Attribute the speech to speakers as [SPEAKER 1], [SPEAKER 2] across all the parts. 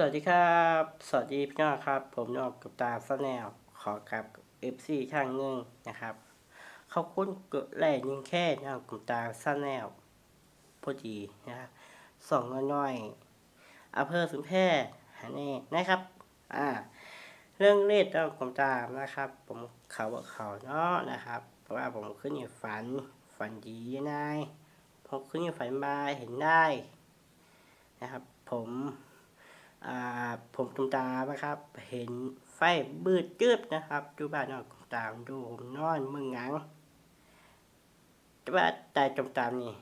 [SPEAKER 1] สวัสดีครับ สวัสดีพี่น้องครับ ผมนอกกับตาสแนลขอกับเอฟซีช่างเงิงนะครับ เขาคุ้นกดแรกยิงแค่นอกกับตาสแนลพอดีนะครับสองน้อยๆอำเภอสุนแพรหาแน่นะครับ อ่า เรื่องเลขต้องผมตานะครับ ผมเขาบอกเขาเนาะนะครับ เพราะว่าผมขึ้นอยู่ฝันฝันดีนายผมขึ้นอยู่ฝันมาเห็นได้นะครับ ผม ผมตุมตานะครับ เห็นไฟบืดจืดนะครับดูบ้านนอกตุมตามดูผมนอนมึงงังแต่ว่าต่ตุมตามนี่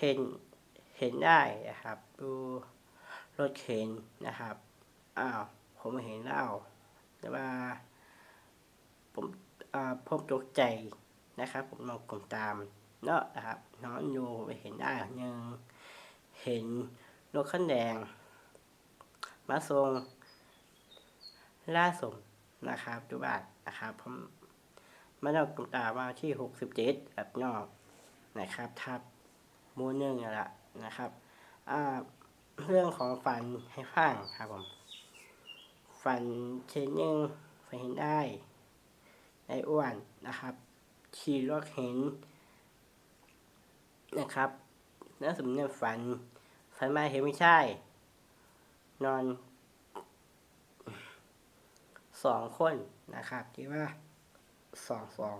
[SPEAKER 1] เห็นเห็นได้นะครับ ดูรถเข็นนะครับอ้าวผมเห็นแล้วแต่ว่าผมอ่าผมตกใจนะครับ ผมนอนกลมตามเนาะนะครับนอนอยู่ผมเห็นได้หนึ่งเห็น รถคันแดง มาส่งล่าสมนะครับทุกบาทนะครับผมมาดอกตุ่มตามาที่หกสิบเจ็ดแบบนอกนะครับทับมูหนึ่งนั่แหละนะครับอ่าเรื่องของฟันให้ฟังครับผมฟันเชนยังฟันเห็นได้ในอ้วนนะครับขี่รถเห็นนะครับน่าสมเนียฟัน ฝันมาเห็นไม่ใช่นอนสองคนนะครับที่ว่าสองสอง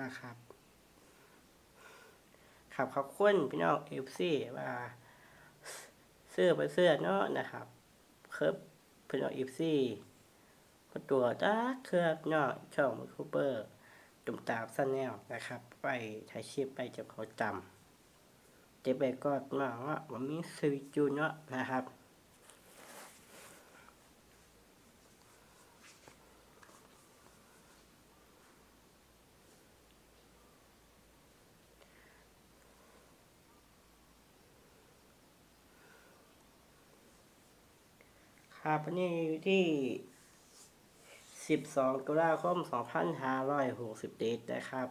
[SPEAKER 1] นะครับขับขอบคุณพี่น้องเอฟซีว่าเสื้อไปเสื้อเนาะนะครับเคิร์ฟพี่น้องเอฟซีตัวจ้าเครือบนาะช่องยูทูเบอร์จุ่มตามสันแนวนะครับ ไปถ่ายชีพไปจะเขาจำ จ็บไปก็มาว่าผมมีซื้อจูเนาะนะครับครับวันนี้อยู่ที่ 12 ตุลาคม 2567นะครับ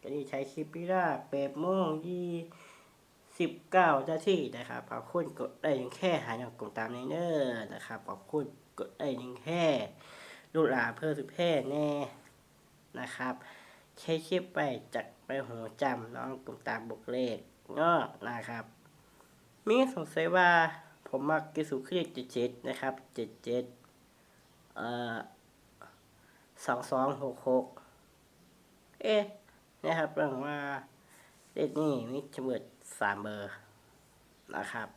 [SPEAKER 1] ก็นี่ใช้คลิปพิล่าเปดโมงยี่ สิบเก้านาที่นะครับขอบคุณกดได้ยังแค่หายจากกลุ่มตามในเนอร์นะครับขอบคุณกดได้ยังแค่ลูกหลาเพื่อสุดแพ่แน่นะครับใช้คลิปไปจัดไปหัวจำน้องกลุ่มตามบกเลขเนาะนะครับ มีสงสัยว่าผมมักกิสุเครียดเจ็ดเจ็ดนะครับเจ็ดเจ็ดเอ่อสองสองหกหกเอ๊ะนะครับเรื่องว่า เลขนี้มีจำนวนสามเบอร์นะครับ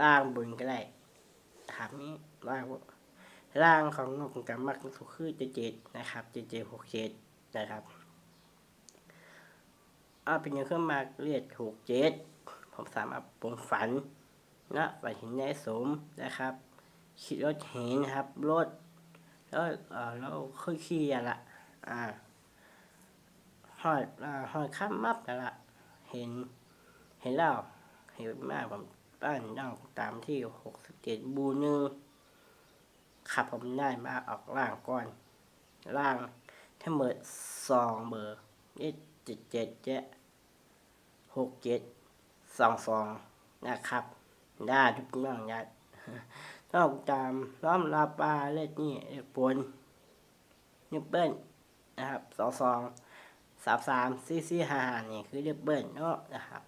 [SPEAKER 1] ล่างบนก็ได้ถามนี้ล่างล่างของนกการมักสุคือเจ็ดเจ็ดนะครับเจ็ดเจหกเจ็ดนะครับเอาเป็นยังเครื่องมาเรียกหกเจ็ดผมสามารถผมฝันนะฝันเห็นนายสมนะครับขี่รถเห็นนะครับรถแล้วเออเราค่อยขี่อะละอ่า อดอ่าหอดข้ามมับแล้วละเห็น เห็นแล้วเห็นมากผมบ้านนั่งตามที่หกสิบเจ็ดบูนึงขับผมได้มาออกล่างก่อน ล่างทั้งหมดสองเบอร์นี่เจ็ดเจ็ดเจ็ดหกเจ็ดสองสองนะครับ ได้ทุกน้องยัดต้องตามล้อมลาปลาเล็ดนี่เล็กปนนิเปิลนะครับสองสอง สามสามสี่สี่ห้านี่คือเรียกเบิ้ลเนาะนะครับ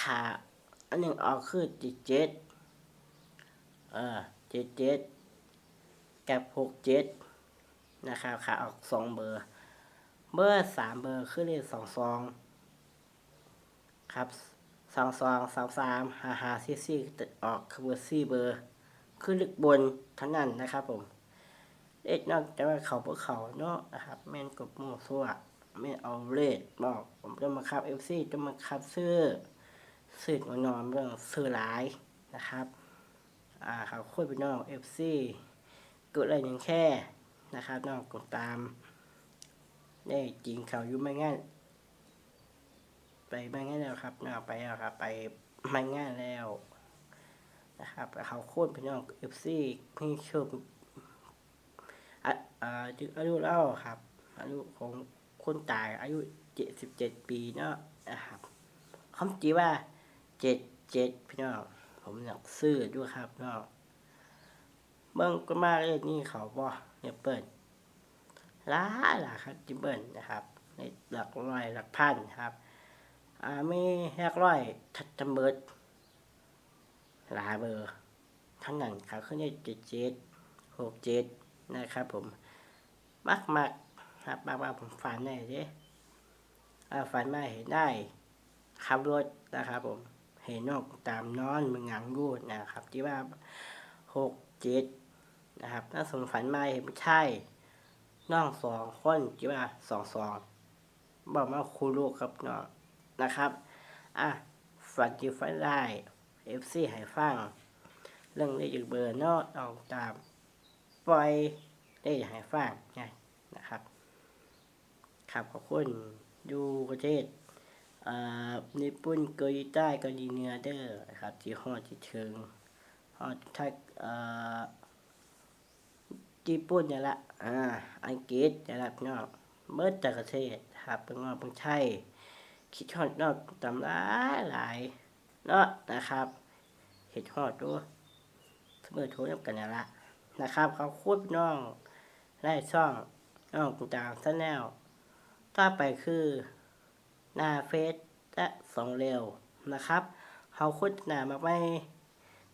[SPEAKER 1] ขาอันหนึ่งออกคือเจ็ดเจ็ดเออเจ็ดเจ็ดกับหกเจ็ดนะครับขาออกสองเบอร์เบอร์สามเบอร์คือเลขสองสองครับสองสองสามสามห้าห้าสี่สี่ออกคือเบอร์สี่เบอร์คือลึกบนเท่านั้นนะครับผมเอ็ดนอกจากว่าเขาพวกเขาเนาะนะครับแม่นกบหมูสัว แม่เอาเลดบอกผมจะมาคับเอฟซีจะมาคับซื้อซื้อนอนเรื่องซื้อหลายนะครับ อ่าเขาคุยไปนอกเอฟซีกดอะไรอย่างแค่นะครับนอกกดตามได้จริงเขาอยู่ไม่ง่ายไปไม่ง่ายแล้วครับนอกไปแล้วครับ ไปไม่ง่ายแล้วนะครับเขาโค่นพี่น้องเอฟซีพี่ชมอ่าจึงอายุเล่าครับอายุของ คนตายอายุเจ็ดสิบเจ็ดปีเนาะนะครับคำจีว่าเจ็ดเจ็ดพี่น้องผมอยากซื้อด้วยครับพี่น้องเบิ่งก็มาเลขนี่เขาบ่เนี่ยเปิดหลาหลายครับจิเบิลนะครับในหลักร้อยหลักพันครับอ่ามีหลักร้อยทัดจำเบิดหลายเบอร์ทั้งนั้นครับขึ้นได้เจ็ดเจ็ดหกเจ็ดนะครับผม มักมัก ครับบางบางผมฝันได้เด้อ่าฝันมาเห็นได้ขับรถนะครับผมเห็นนกตามนอนมึงหงังรูดนะครับ ที่ว่าหกเจ็ดนะครับถ้าสมฝันมาเห็นไม่ใช่น้องสองคนที่ว่าสองสองบอกมาครูลูกครับน้องนะครับอะฝันจีฝันได้เอฟซีให้ฟังเรื่องได้จากเบอร์นอกออกตามปล่อยได้ให้ฟังไงนะครับ ครับขอบคุณอยู่ประเทศอ่าญี่ปุ่นเกาหลีใต้เกาหลีเหนือเด้อนะครับที่ฮอดที่ถึงฮอดทักอ่าญี่ปุ่นนี่ละอ่าอังกฤษนี่ละพี่น้องเมื่อแต่ประเทศครับเป็นว่าเป็นไทยคิดฮอดนอกตำราหลายเนาะนะครับเห็ดฮอดด้วยเมื่อโทรนำกันนี่ละนะครับเขาคูดน้องไล่ช่องน้องต่างๆซะแนว ต่อไปคือหน้าเฟซและสองเร็วนะครับเขาโฆษณามาไม่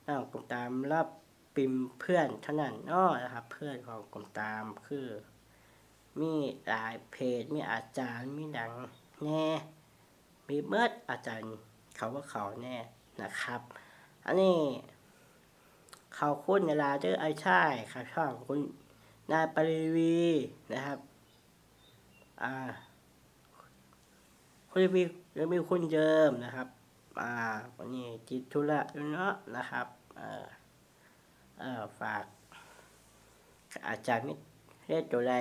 [SPEAKER 1] นองกลุ่มตามรับปิมเพื่อนเท่านั้นเนาะนะครับ เพื่อนของกลุ่มตามคือ มีหลายเพจมีอาจารย์มีดังแน่มีเบิร์ดอาจารย์เขาว่าเขาแน่นะครับ อันนี้เขาคุ้นเวลาเจอไอ้ชายครับช่องคุณนายปริวีนะครับ อ่า คุณมียังมีคุณเยิมนะครับ อ่าวันนี้จิตธุระเนาะนะครับเออเออฝากอาจารย์มิเรียกตัวไร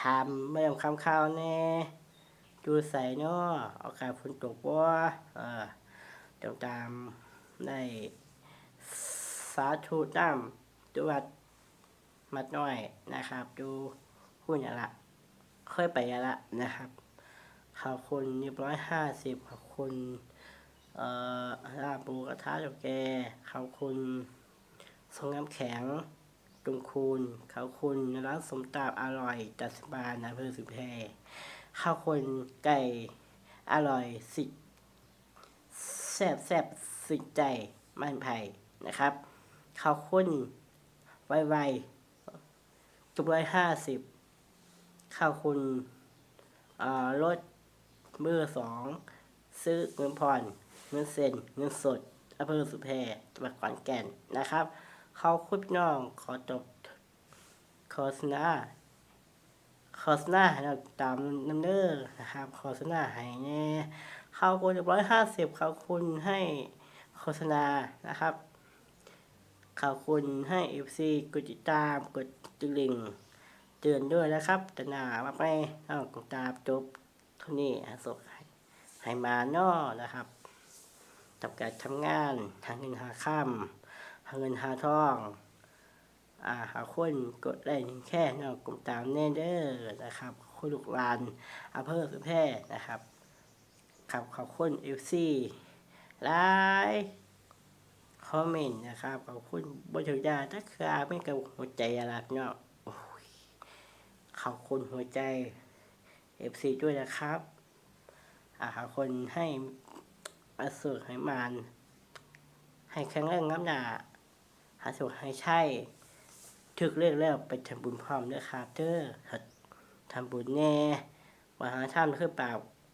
[SPEAKER 1] ทำไม่ยอมคำข้าวแน่ดูใส่เนาะอากาศฝนตกบ่เออตามตามได้สาธุน้ำดูวัดมัดน้อยนะครับ ดูหุ้นยาละเคยไปยาละนะครับ ขอบคุณเรียบร้อยห้าสิบขอบคุณเอ่อลาบูกระทะเจ้าแกขอบคุณทรงน้ำแข็งตุงคูณขอบคุณร้านสมตาบอร่อยจัดสบานนะเพื่อสุแพรข้าวคนไก่อร่อยสิแซ่บแซ่บสิใจมันไผ่นะครับข้าวข้นไวไวๆจุกร้อยห้าสิบข้าวคุณอ่ารถ เบอร์สองซื้อเงินผ่อนเงินเซ็นเงินสดอำเภอสุแพรจังหวัดขอนแก่นนะครับ เขาคุปน้องขอจบโฆษณาโฆษณาให้เราตามน้ำเด้อนะครับโฆษณาให้แน่เขาคุณร้อยห้าสิบเขาคุณให้โฆษณานะครับเขาคุณให้เอฟซีกดติดตามกดติลิงเตือนด้วยนะครับแต่หนาว่าไม่ต้องกดตามจบ เท่นี้ฮะส่งให้ให้มาเนอนะครับกับการทำงานทางเงินหาข้ามทางเงินหาทองอ่าหาคนกดได้แค่เนอกกลุ่มตามแน่เด้อนะครับคุณลูกลานอำเภอสุแพร่นะครับขับขอบคุณเอฟซีไลค์คอมเมนต์นะครับขอบคุณบริจาคถ้าเคยไม่กับหัวใจอะไรเนาะขอบคุณหัวใจ เอฟซีด้วยนะครับอ่าหาคนให้มาสุขให้มาน ให้แข็งแรงน้ำหนาหาสุขให้ใช่ถึกเลือกแล้วไปทำบุญพร้อมด้วยครับเด้อทำบุญแน่ว่าหาทำคือเปล่า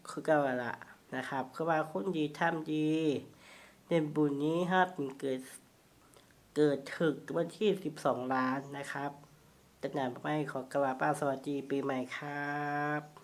[SPEAKER 1] คือเก่าละนะครับ คือว่าคุณดีทำดีในบุญนี้ครับเกิดเกิดถึกวันที่สิบสองล้านนะครับแต่หนาไม่ขอกราบป้าสวัสดีปีใหม่ครับ